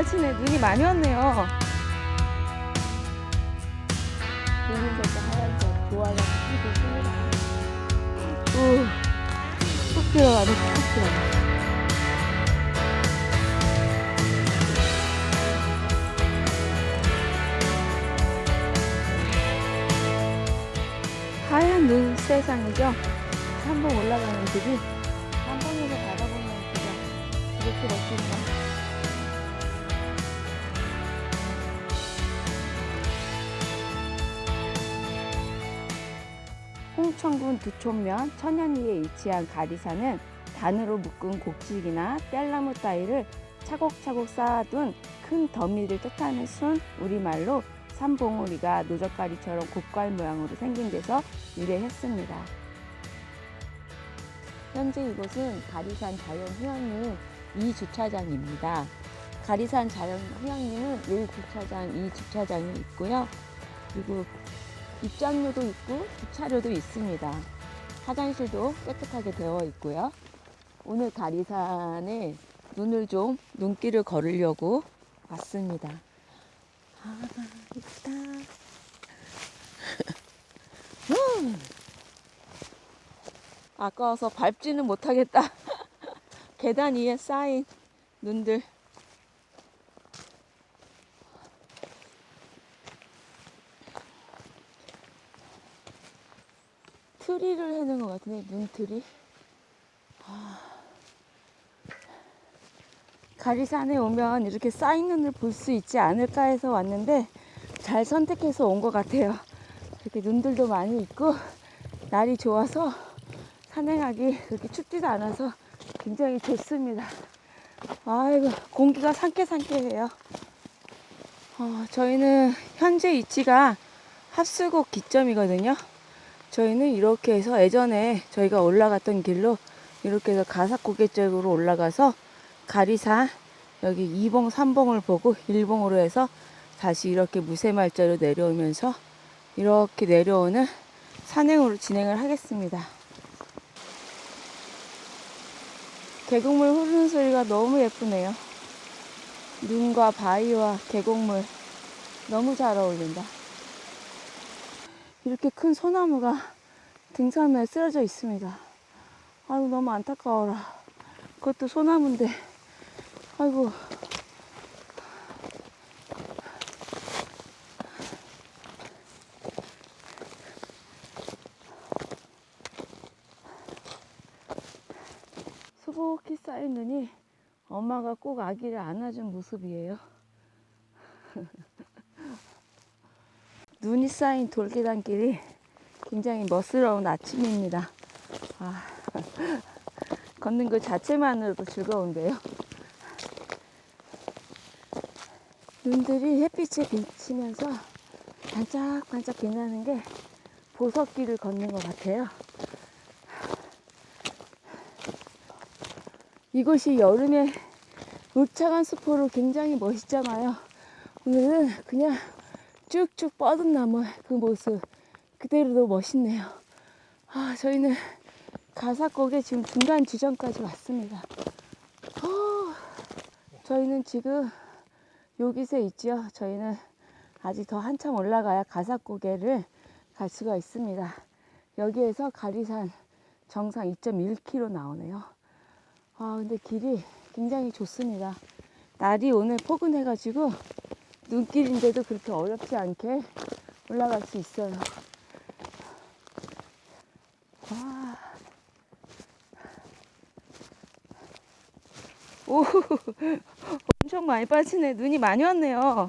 빠지네. 눈이 많이 왔네요. 붉은색과 하얀색 조화가 크게 씁니다. 오, 쏙 들어가네, 쏙 들어가. 하얀 눈 세상이죠. 한번 올라가는 길이 한 번에서 바라보는 길이 이렇게 멋진가. 홍천군 두촌면 천연리에 위치한 가리산은 단으로 묶은 곡식이나 뗄나무 따위를 차곡차곡 쌓아둔 큰 더미를 뜻하는 순 우리말로 삼봉우리가 노젓가리처럼 곡갈 모양으로 생긴 데서 유래했습니다. 현재 이곳은 가리산 자연휴양림 2주차장입니다. 가리산 자연휴양림은 1주차장, 2주차장이 있고요. 그리고 입장료도 있고 주차료도 있습니다. 화장실도 깨끗하게 되어 있고요. 오늘 가리산에 눈을 좀 눈길을 걸으려고 왔습니다. 아, 있다. 음. 아까워서 밟지는 못하겠다. 계단 위에 쌓인 눈들. 트리를 해놓은 것 같은데, 눈트리. 아. 가리산에 오면 이렇게 쌓인 눈을 볼 수 있지 않을까 해서 왔는데, 잘 선택해서 온 것 같아요. 이렇게 눈들도 많이 있고, 날이 좋아서 산행하기 그렇게 춥지도 않아서 굉장히 좋습니다. 아이고, 공기가 상쾌상쾌해요. 어, 저희는 현재 위치가 합수곡 기점이거든요. 저희는 이렇게 해서 예전에 저희가 올라갔던 길로 이렇게 해서 가삭고개 쪽으로 올라가서 가리산 여기 2봉, 3봉을 보고 1봉으로 해서 다시 이렇게 무쇠말자로 내려오면서 이렇게 내려오는 산행으로 진행을 하겠습니다. 계곡물 흐르는 소리가 너무 예쁘네요. 눈과 바위와 계곡물 너무 잘 어울린다. 이렇게 큰 소나무가 등산로에 쓰러져 있습니다. 아이고 너무 안타까워라. 그것도 소나무인데 아이고 수북히 쌓인 눈이 엄마가 꼭 아기를 안아준 모습이에요. 눈이 쌓인 돌계단길이 굉장히 멋스러운 아침입니다. 아, 걷는 것 자체만으로도 즐거운데요. 눈들이 햇빛에 비치면서 반짝반짝 빛나는 게 보석길을 걷는 것 같아요. 이곳이 여름에 울창한 숲으로 굉장히 멋있잖아요. 오늘은 그냥 쭉쭉 뻗은 나무 그 모습 그대로도 멋있네요. 아, 저희는 가사곡의 지금 중간 지점까지 왔습니다. 어, 저희는 지금 여기서 있죠. 저희는 아직 더 한참 올라가야 가사고개를 갈 수가 있습니다. 여기에서 가리산 정상 2.1km 나오네요. 아, 근데 길이 굉장히 좋습니다. 날이 오늘 포근해가지고 눈길인데도 그렇게 어렵지 않게 올라갈 수 있어요. 와. 오, 엄청 많이 빠지네. 눈이 많이 왔네요.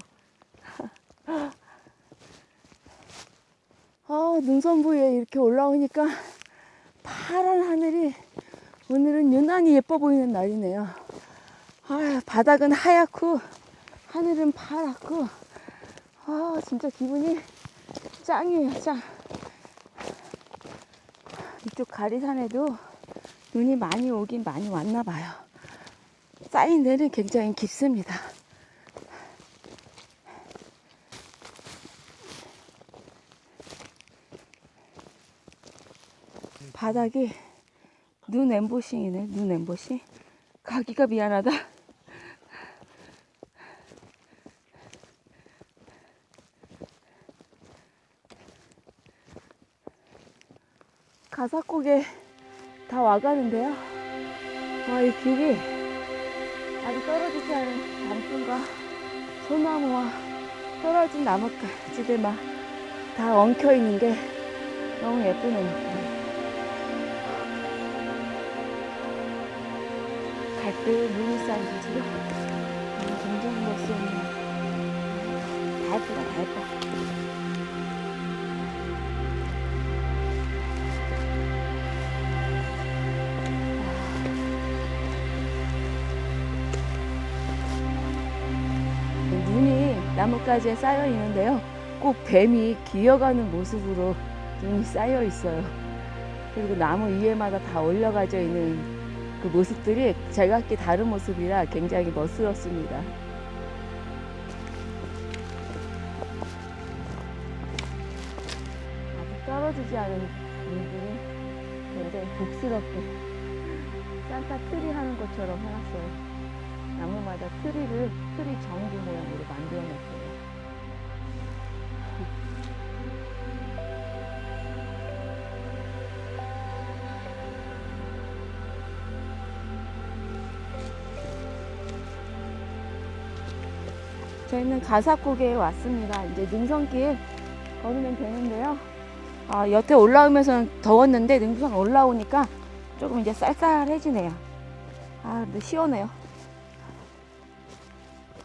아, 능선부에 이렇게 올라오니까 파란 하늘이 오늘은 유난히 예뻐 보이는 날이네요. 아, 바닥은 하얗고 하늘은 파랗고 아, 진짜 기분이 짱이에요, 짱. 이쪽 가리산에도 눈이 많이 오긴 많이 왔나 봐요. 쌓인 데는 굉장히 깊습니다. 바닥이 눈 엠보싱이네. 눈 엠보싱. 가기가 미안하다. 가사고개 다 와가는데요. 와, 이 길이 아주 떨어지지 않은 단풍과 소나무와 떨어진 나뭇가지들만 다 엉켜 있는 게 너무 예쁘네요. 갈대 눈이 쌓인 지로 굉장히 멋있는 다 예쁘다, 다 예뻐. 나뭇가지에 쌓여 있는데요. 꼭 뱀이 기어가는 모습으로 눈이 쌓여 있어요. 그리고 나무 위에마다 다 올려가져 있는 그 모습들이 제각기 다른 모습이라 굉장히 멋스럽습니다. 아직 떨어지지 않은 눈들이 굉장히 복스럽게 산타 트리 하는 것처럼 해놨어요. 나무마다 트리를 트리 전구 모양으로 만들어 놨어요. 저희는 가사고개에 왔습니다. 이제 능선길 걸으면 되는데요. 아, 여태 올라오면서는 더웠는데 능선 올라오니까 조금 이제 쌀쌀해지네요. 아, 근데 시원해요.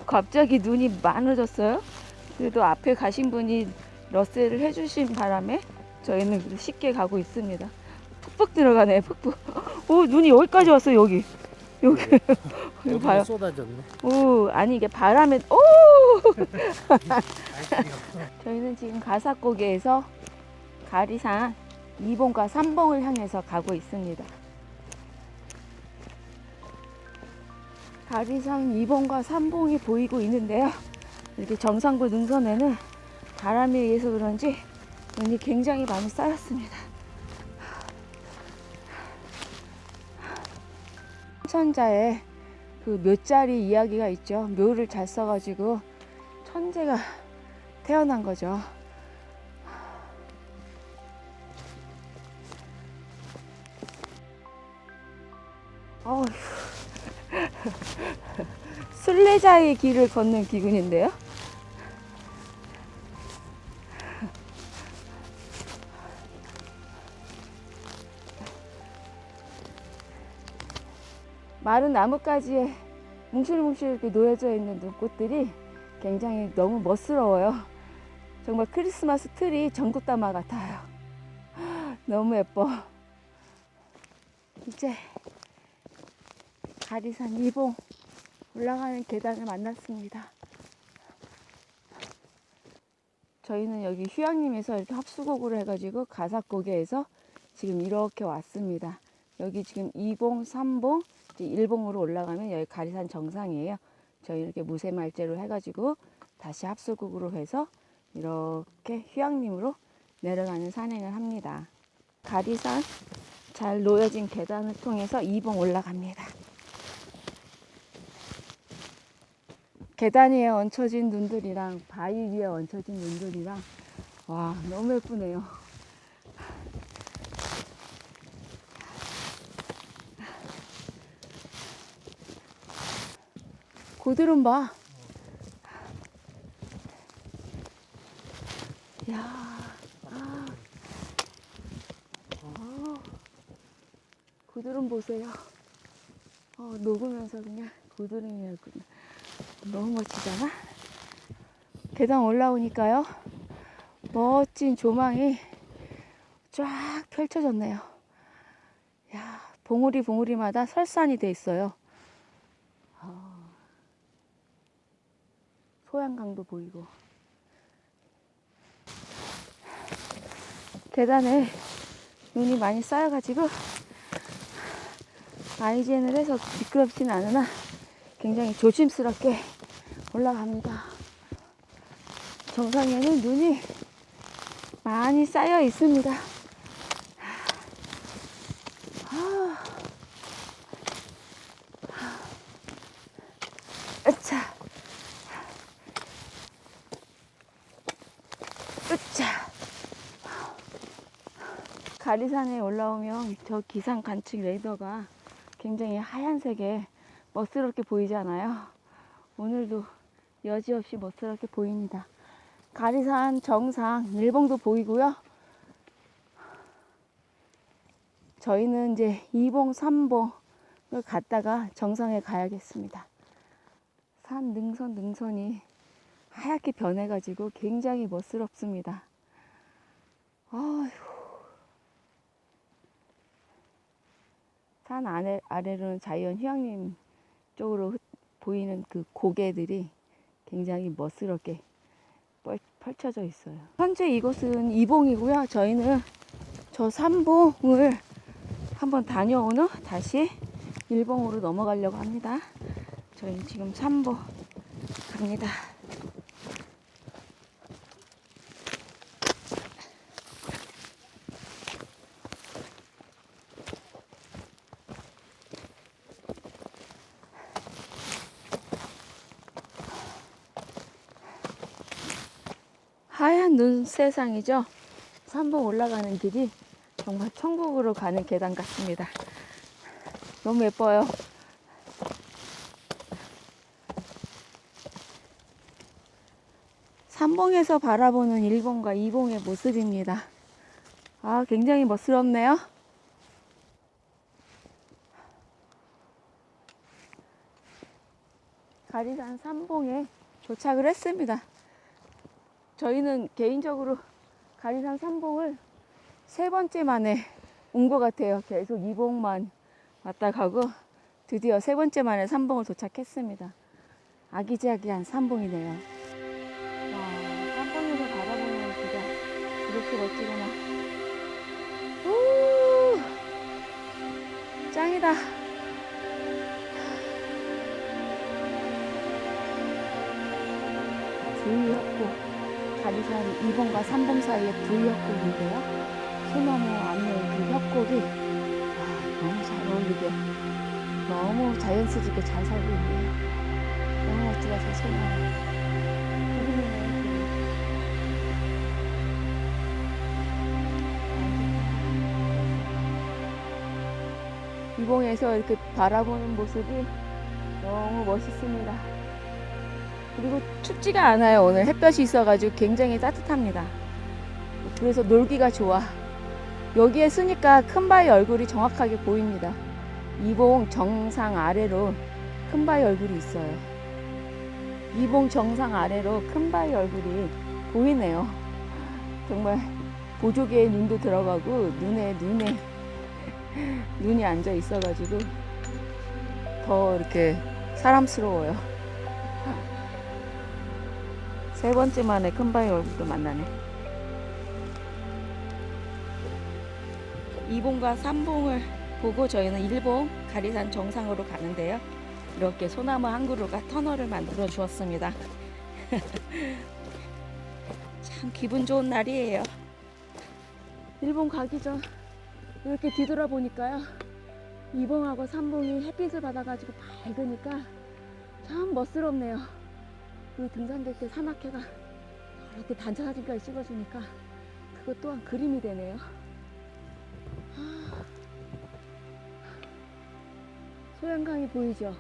갑자기 눈이 많아졌어요. 그래도 앞에 가신 분이 러셀을 해주신 바람에 저희는 쉽게 가고 있습니다. 푹푹 들어가네, 푹푹. 오, 눈이 여기까지 왔어, 여기. 여기. 이거 여기가 봐요. 쏟아졌네. 오, 아니 이게 바람에, 오! 저희는 지금 가사고개에서 가리산 2봉과 3봉을 향해서 가고 있습니다. 가리산 2봉과 3봉이 보이고 있는데요. 이렇게 정상부 능선에는 바람에 의해서 그런지 눈이 굉장히 많이 쌓였습니다. 천자에 그 묘자리 이야기가 있죠. 묘를 잘 써가지고 천재가 태어난 거죠. 순례자의 길을 걷는 기분인데요. 마른 나뭇가지에 뭉실뭉실 이렇게 놓여져 있는 눈꽃들이 굉장히 너무 멋스러워요. 정말 크리스마스 트리 전국다마 같아요. 너무 예뻐. 이제 가리산 2봉 올라가는 계단을 만났습니다. 저희는 여기 휴양림에서 이렇게 합수곡으로 해가지고 가사고개에서 지금 이렇게 왔습니다. 여기 지금 2봉, 3봉, 이제 1봉으로 올라가면 여기 가리산 정상이에요. 저희 이렇게 무쇠말재로 해가지고 다시 합수곡으로 해서 이렇게 휴양림으로 내려가는 산행을 합니다. 가리산 잘 놓여진 계단을 통해서 2봉 올라갑니다. 계단 위에 얹혀진 눈들이랑 바위 위에 얹혀진 눈들이랑 와 너무 예쁘네요. 고드름 봐. 야, 아, 어, 고드름 보세요. 어, 녹으면서 그냥 고드름이 었구나. 너무 멋지잖아? 계단 올라오니까요. 멋진 조망이 쫙 펼쳐졌네요. 야, 봉우리 봉우리마다 설산이 돼 있어요. 아, 소양강도 보이고. 계단에 눈이 많이 쌓여가지고 아이젠을 해서 미끄럽진 않으나 굉장히 조심스럽게 올라갑니다. 정상에는 눈이 많이 쌓여 있습니다. 아. 가리산에 올라오면 저 기상 관측 레이더가 굉장히 하얀색에 멋스럽게 보이잖아요. 오늘도 여지없이 멋스럽게 보입니다. 가리산 정상 일봉도 보이고요. 저희는 이제 2봉, 3봉을 갔다가 정상에 가야겠습니다. 산 능선 능선이 하얗게 변해가지고 굉장히 멋스럽습니다. 아휴. 산 아래, 아래로는 자이언 휴양림 쪽으로 흩- 보이는 그 고개들이 굉장히 멋스럽게 뻘- 펼쳐져 있어요. 현재 이곳은 이봉이고요. 저희는 저 3봉을 한번 다녀온 후 다시 1봉으로 넘어가려고 합니다. 저희는 지금 3봉 갑니다. 하얀 눈 세상이죠. 3봉 올라가는 길이 정말 천국으로 가는 계단 같습니다. 너무 예뻐요. 삼봉에서 바라보는 일봉과 이봉의 모습입니다. 아, 굉장히 멋스럽네요. 가리산 삼봉에 도착을 했습니다. 저희는 개인적으로 가리산 삼봉을 세 번째 만에 온 것 같아요. 계속 이봉만 왔다 가고 드디어 세 번째 만에 삼봉을 도착했습니다. 아기자기한 삼봉이네요. 와, 삼봉에서 바라보는 비가 이렇게 멋지구나. 우! 짱이다. 부위협곡, 가리산 2번과 3번 사이의 부위협곡인데요. 소나무 안에 그 협곡이 아, 너무 잘 어울리게 너무 자연스럽게 잘 살고 있네요. 너무 멋지다 저 소나무. 이봉에서 이렇게 바라보는 모습이 너무 멋있습니다. 그리고 춥지가 않아요. 오늘 햇볕이 있어가지고 굉장히 따뜻합니다. 그래서 놀기가 좋아. 여기에 쓰니까 큰 바위 얼굴이 정확하게 보입니다. 이봉 정상 아래로 큰 바위 얼굴이 있어요. 이봉 정상 아래로 큰 바위 얼굴이 보이네요. 정말 보조개의 눈도 들어가고 눈에 눈에 눈이 앉아 있어가지고 더 이렇게 사람스러워요. 세 번째 만에 큰 바위 얼굴도 만나네. 2봉과 3봉을 보고 저희는 1봉 가리산 정상으로 가는데요. 이렇게 소나무 한 그루가 터널을 만들어 주었습니다. 참 기분 좋은 날이에요. 1봉 가기 전 이렇게 뒤돌아보니까요. 2봉하고 3봉이 햇빛을 받아가지고 밝으니까 참 멋스럽네요. 그 등산될 때 산악회가 이렇게 단체 사진까지 찍어주니까 그것 또한 그림이 되네요. 아. 소양강이 보이죠?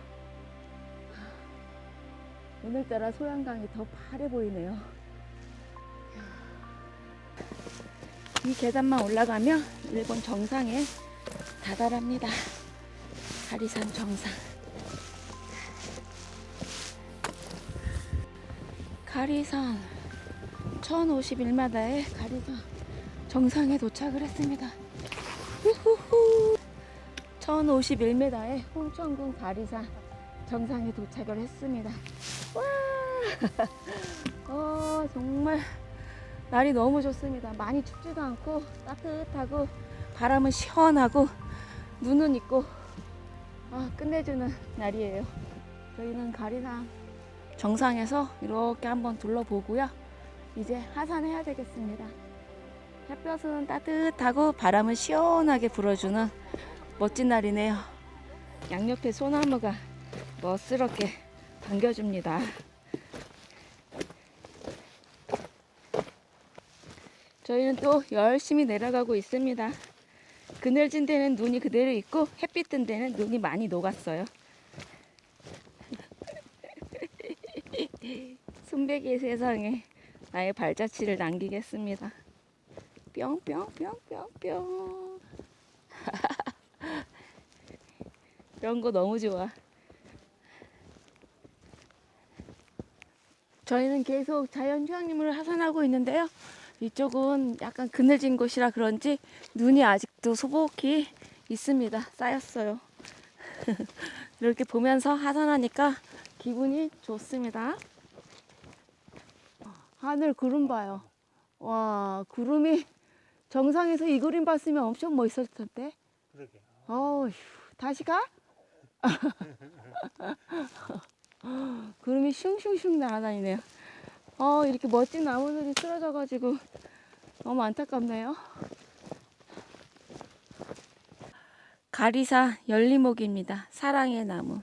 오늘따라 소양강이 더 파래 보이네요. 이 계단만 올라가면 일본 정상에 다다랍니다. 가리산 정상. 가리산 1051m의 가리산 정상에 도착을 했습니다. 후후후 1051m의 홍천군 가리산 정상에 도착을 했습니다. 와! 어, 정말 날이 너무 좋습니다. 많이 춥지도 않고 따뜻하고 바람은 시원하고 눈은 있고 아, 끝내주는 날이에요. 저희는 가리산 정상에서 이렇게 한번 둘러보고요. 이제 하산해야 되겠습니다. 햇볕은 따뜻하고 바람은 시원하게 불어주는 멋진 날이네요. 양옆에 소나무가 멋스럽게 반겨줍니다. 저희는 또 열심히 내려가고 있습니다. 그늘진 데는 눈이 그대로 있고 햇빛 뜬 데는 눈이 많이 녹았어요. 순백의 세상에 나의 발자취를 남기겠습니다. 뿅뿅뿅뿅뿅. 이런 거 너무 좋아. 저희는 계속 자연 휴양림을 하산하고 있는데요. 이쪽은 약간 그늘진 곳이라 그런지 눈이 아직도 소복히 있습니다. 쌓였어요. 이렇게 보면서 하산하니까 기분이 좋습니다. 하늘 구름 봐요. 와, 구름이 정상에서 이 그림 봤으면 엄청 멋있었을 텐데. 그러게. 어휴, 다시 가? 구름이 슝슝슝 날아다니네요. 어, 이렇게 멋진 나무들이 쓰러져가지고 너무 안타깝네요. 가리사 열리목입니다. 사랑의 나무.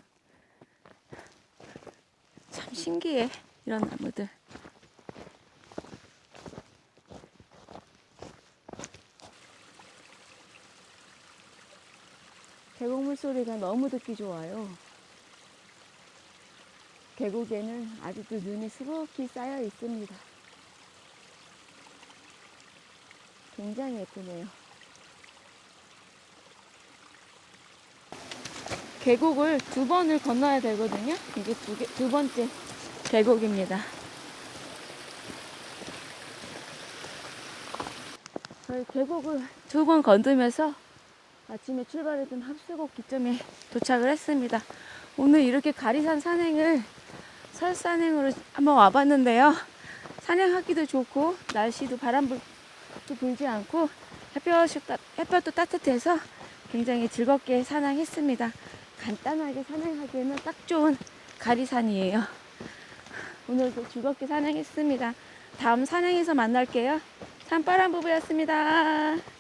참 신기해, 이런 나무들. 계곡물 소리가 너무 듣기 좋아요. 계곡에는 아직도 눈이 수북히 쌓여 있습니다. 굉장히 예쁘네요. 계곡을 두 번을 건너야 되거든요. 이게 두, 개, 두 번째 계곡입니다. 저희 계곡을 두 번 건너면서 아침에 출발했던 합수곡 기점에 도착을 했습니다. 오늘 이렇게 가리산 산행을 설산행으로 한번 와봤는데요. 산행하기도 좋고 날씨도 바람도 불지 않고 햇볕이 따, 햇볕도 따뜻해서 굉장히 즐겁게 산행했습니다. 간단하게 산행하기에는 딱 좋은 가리산이에요. 오늘도 즐겁게 산행했습니다. 다음 산행에서 만날게요. 산바람 부부였습니다.